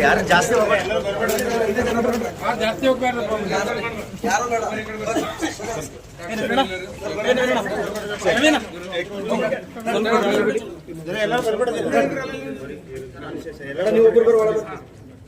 ಯಾರು ಜಾಸ್ತಿ ಜಾಸ್ತಿ ಹೋಗ್ಬೇಡ್ರಿ ಯಾರು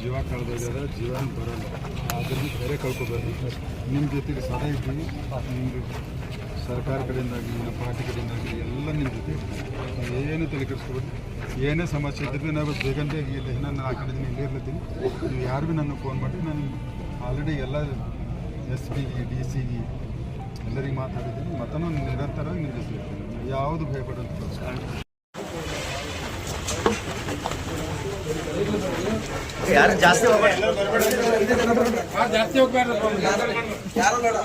ಜೀವ ಕಳೆದೋಗ್ಯದ ಜೀವನ ಬರಲ್ಲ. ಅದನ್ನು ಬೇರೆ ಕಳ್ಕೊಬೇಕು. ನಿಮ್ಮ ಜೊತೆಗೆ ಸದಾ ಇದ್ದೀವಿ ನಿಮ್ಗೆ ಸರ್ಕಾರ ಕಡೆಯಿಂದಾಗಲಿ ನಮ್ಮ ಪಾರ್ಟಿ ಕಡೆಯಿಂದಾಗಲಿ ಎಲ್ಲ ನಿಮ್ಮ ಜೊತೆ. ಏನು ತಲೆ ಕೆಡಿಸ್ಕೊಬೋದು, ಏನೇ ಸಮಸ್ಯೆ ಇದ್ದರೆ ನಾವು ಬೇಗಂದೇ ಬೇಗ ಇಲ್ಲಿ ನಾನು ಆ ಕಡೆ ಇಲ್ಲೇ ಇರ್ಲತ್ತೀನಿ. ನೀವು ಯಾರು ಭೀ ನನಗೆ ಫೋನ್ ಮಾಡಿ, ನಾನು ಆಲ್ರೆಡಿ ಎಲ್ಲ ಎಸ್ ಪಿಗೆ ಡಿ ಸಿಗೆ ಎಲ್ಲರಿಗೆ ಮಾತಾಡಿದ್ದೀನಿ. ಮತ್ತೂ ನಿರಂತರವಾಗಿ ಇರ್ತೀನಿ ಯಾವುದು ಭಯಪಡೋದು. ಯಾರು ಜಾಸ್ತಿ ಜಾಸ್ತಿ ಹೋಗ್ಬೇಡ್ರಿ ಯಾರು ಬೇಡ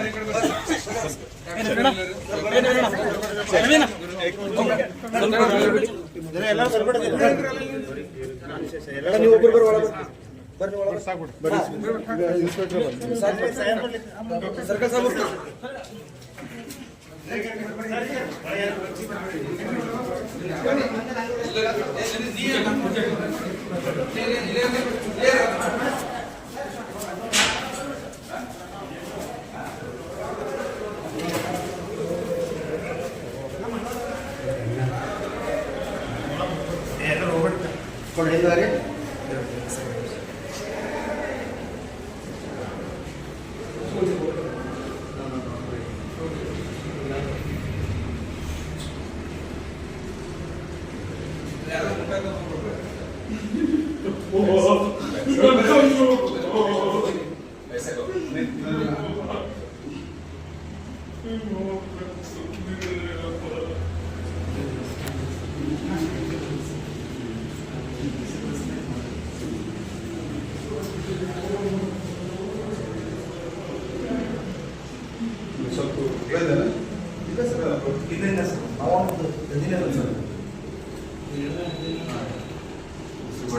ನೀವು ಒಬ್ಬರು ಬರೋ ಒಳಗೆ ಬರ್ರಿ ಒಳಗೆ ಸರ್ಕಲ್ ಸಾಹೇಬ್ ಕೊಡಿದ್ದಾರೆ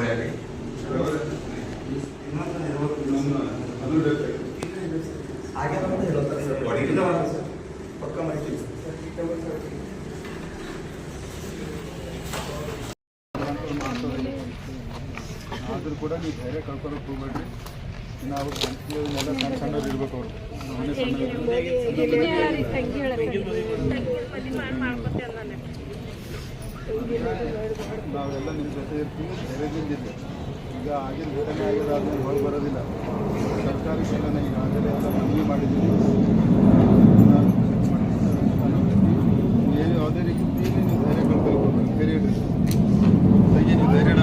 Gracias. ಆಗ್ಯದ ಅಂತ ಹೇಳ್ತಾರೆ ಸರ್ ಸರ್ ಪಕ್ಕ ಮಾಹಿತಿ ಆದರೂ ಕೂಡ ನೀವು ಧೈರ್ಯ ಕಳ್ಕೊಳ್ಳೋಕೆ ಹೋಗ್ಬೇಡ್ರಿ. ನಾವು ಎಲ್ಲ ಸಣ್ಣ ಸಣ್ಣವ್ರು ಇರ್ಬೇಕು ಅವರು. ನಾವೆಲ್ಲ ನಿಮ್ಮ ಜೊತೆ ಇರ್ತೀವಿ. ಧೈರ್ಯದಿಂದ. ಈಗ ಆಗಿನ ಘಟನೆ ಆಗಿರೋದ್ಮೇಲೆ ಹೊರಗೆ ಬರೋದಿಲ್ಲ. ಸರ್ಕಾರಿ ನಾವು ಈಗ ಆಗಲೇ ಎಲ್ಲ ಮನವಿ ಮಾಡಿದ್ದೀವಿ. ಏನು ಯಾವುದೇ ರೀತಿ ನೀವು ಧೈರ್ಯ ಕಳ್ಕೊಳ್ಬೇಕು ಧೈರ್ಯ ತಂಗಿ ನೀವು ಧೈರ್ಯ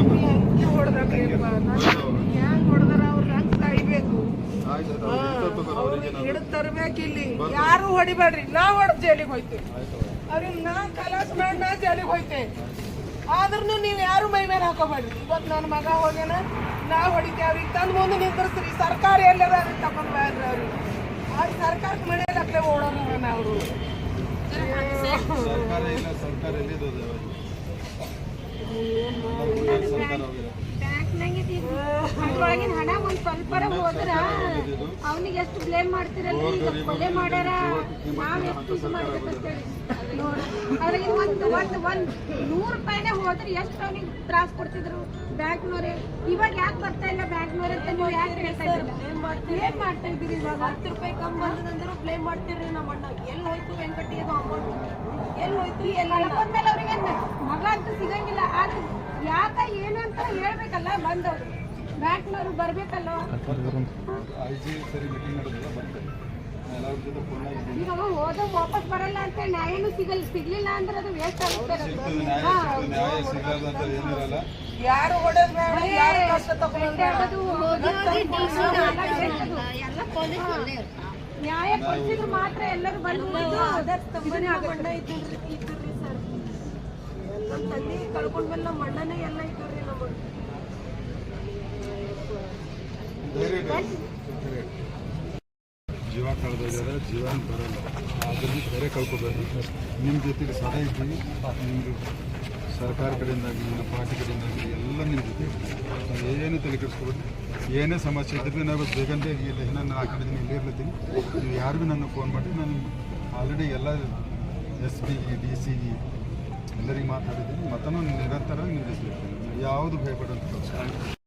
ತರ್ಬೇಕಿಲ್ಲಿ. ಯಾರು ಹೊಡಿಬೇಡ್ರಿ. ನಾ ಹೊಡೆದು ಜೈಲಿಗೆ ಹೋಯ್ತೇವೆ ಆಯ್ತು ಅವ್ರಿಗೆ ನಾ ಕಲಾಸ್ ಮಾಡಿ ನಾ ಜೈಲಿಗೆ ಹೋಯ್ತೆ. ಆದ್ರೂ ನೀವು ಯಾರು ಮೈ ಮೇಲೆ ಹಾಕೋಬೇಡ್ರಿ. ಇವತ್ತು ನನ್ನ ಮಗ ಹೋಗ್ಯಾನ ನಾ ಹೊಡಿತೆ ಅವ್ರಿಗೆ ತಂದು ಮುಂದೆ ನಿಂದ್ರಿಸ್ರಿ ಸರ್ಕಾರ ಎಲ್ಲರ ತಗೊಂಡ್ ಬ್ಯಾಡ್ರಿ ಅವ್ರು. ಅವ್ರಿಗೆ ಸರ್ಕಾರಕ್ಕೆ ಮನೆಯಲ್ಲೇ ಓಡೋಣ ಅವರು. ಸರ್ಕಾರ ಇಲ್ಲ ಸರ್ಕಾರ ಎಲ್ಲಿದೆ ಅದ್ರೊಳಗಿನ ಹಣ ಸ್ವಲ್ಪರ ಹೋದ್ರ? ಅವನಿಗೆ ಎಷ್ಟು ಬ್ಲೇಮ್ ಮಾಡ್ತೀರಲ್ಲ? ಈಗ ಕೊಲೆ ಮಾಡ್ಯಾರ? ನಾವ್ ಎಷ್ಟು ಇದು ಮಾಡ್ಬೇಕಂತೇಳಿ ನೋಡಿ. ಅದ್ರಾಗ ಒಂದ್ ಒಂದ್ ಒಂದ್ ನೂರು ರೂಪಾಯಿನೇ ಹೋದ್ರೆ ಎಷ್ಟು ಅವನಿಗೆ ತ್ರಾಸ ಕೊಡ್ತಿದ್ರು ಬ್ಯಾಂಕ್ನವ್ರೆ? ಇವಾಗ ಯಾಕೆ ಬರ್ತಾ ಇಲ್ಲ ಬ್ಯಾಂಕ್ನವ್ರೆ ಅಂತ ನೀವು ಯಾಕೆ ಹೇಳ್ತಾ ಇದ್ದಿಲ್ಲ ಏನ್ ಮಾಡ್ತಾ ಇದ್ದೀರಿ ಇವಾಗ? ಹತ್ತು ರೂಪಾಯಿ ಕಮ್ಮಿ ಬಂದದಂದ್ರೆ ಬ್ಲೇಮ್ ಮಾಡ್ತೀರಿ ನಮ್ಮ ಅಣ್ಣ. ಎಲ್ಲಿ ಹೋಯ್ತು ವೆಂಕಟಿ ಅದು ಅಮೌಂಟ್ ಎಲ್ಲಿ ಹೋಯ್ತು ಎಲ್ಲ ಮೇಲೆ ಅವ್ರಿಗೆ ಮಗ ಅಂತೂ ಸಿಗಂಗಿಲ್ಲ. ಆದ್ರೆ ಯಾಕ ಏನು ಅಂತ ಹೇಳ್ಬೇಕಲ್ಲ ಬಂದವ್ರು. ಬ್ಯಾಂಕ್ನವ್ರು ಆಗಿದ್ದೀನಿ ಈಗ ಹೋದ ವಾಪಸ್ ಬರಲ್ಲ ಅಂತ ನ್ಯಾಯನೂ ಸಿಗಲ್ ಸಿಗ್ಲಿಲ್ಲ ಅಂದ್ರೆ ಅದು ವೇಸ್ಟ್ ಆಗುತ್ತೆ. ಯಾರು ಹೊಡೆದ್ ನ್ಯಾಯ ಕೊಡ್ಸಿದ್ರು ಮಾತ್ರ ಎಲ್ಲರೂ ಬಂದು ಇದ್ದಿರ್ರಿ ಸರ್. ನಮ್ಮ ತಂದೆ ಕಳ್ಕೊಂಡ್ಮೇಲೆ ನಮ್ಮ ಅಣ್ಣನೇ ಎಲ್ಲ ಇದ್ರಿ ನಮ್ಮ ಧೈರ್ಯ ಇಡಿ. ಧೈರ್ಯ ಇಡಿ. ಜೀವ ಕಳೆದಿದ್ದಾರೆ ಜೀವನ ಬರಲ್ಲ. ಅದರಿಂದ ಬೇರೆ ಕಳ್ಕೊಬೇಡಿ ನಿಮ್ಮ ಜೊತೆಗೆ ಸದಾ ಇದ್ದೀವಿ. ನಿಮ್ಮದು ಸರ್ಕಾರ ಕಡೆಯಿಂದಾಗಲಿ ನಿಮ್ಮ ಪಾರ್ಟಿ ಕಡೆಯಿಂದಾಗಲಿ ಎಲ್ಲ ನಿಮ್ಮ ಜೊತೆ. ಏನು ತಲೆ ಕೆಡಿಸ್ಕೊಬೇಡಿ ಏನೇ ಸಮಸ್ಯೆ ಇದ್ದರೆ ನಾವು ಬೇಗಂತ ಈಗ ನಾನು ಆ ಕಡೆ ಇಲ್ಲೇ ಇರ್ಲತ್ತೀನಿ. ನೀವು ಯಾರಿಗೂ ನನಗೆ ಫೋನ್ ಮಾಡಿ ನಾನು ಆಲ್ರೆಡಿ ಎಲ್ಲ ಎಸ್ ಪಿ ಡಿ ಸಿ ಎಲ್ಲರಿಗೆ ಮಾತಾಡಿದ್ದೀನಿ. ಮತ್ತು ನಿರಂತರ ಇರ್ತೀನಿ ಯಾವುದು ಭಯಪಡುವಂಥ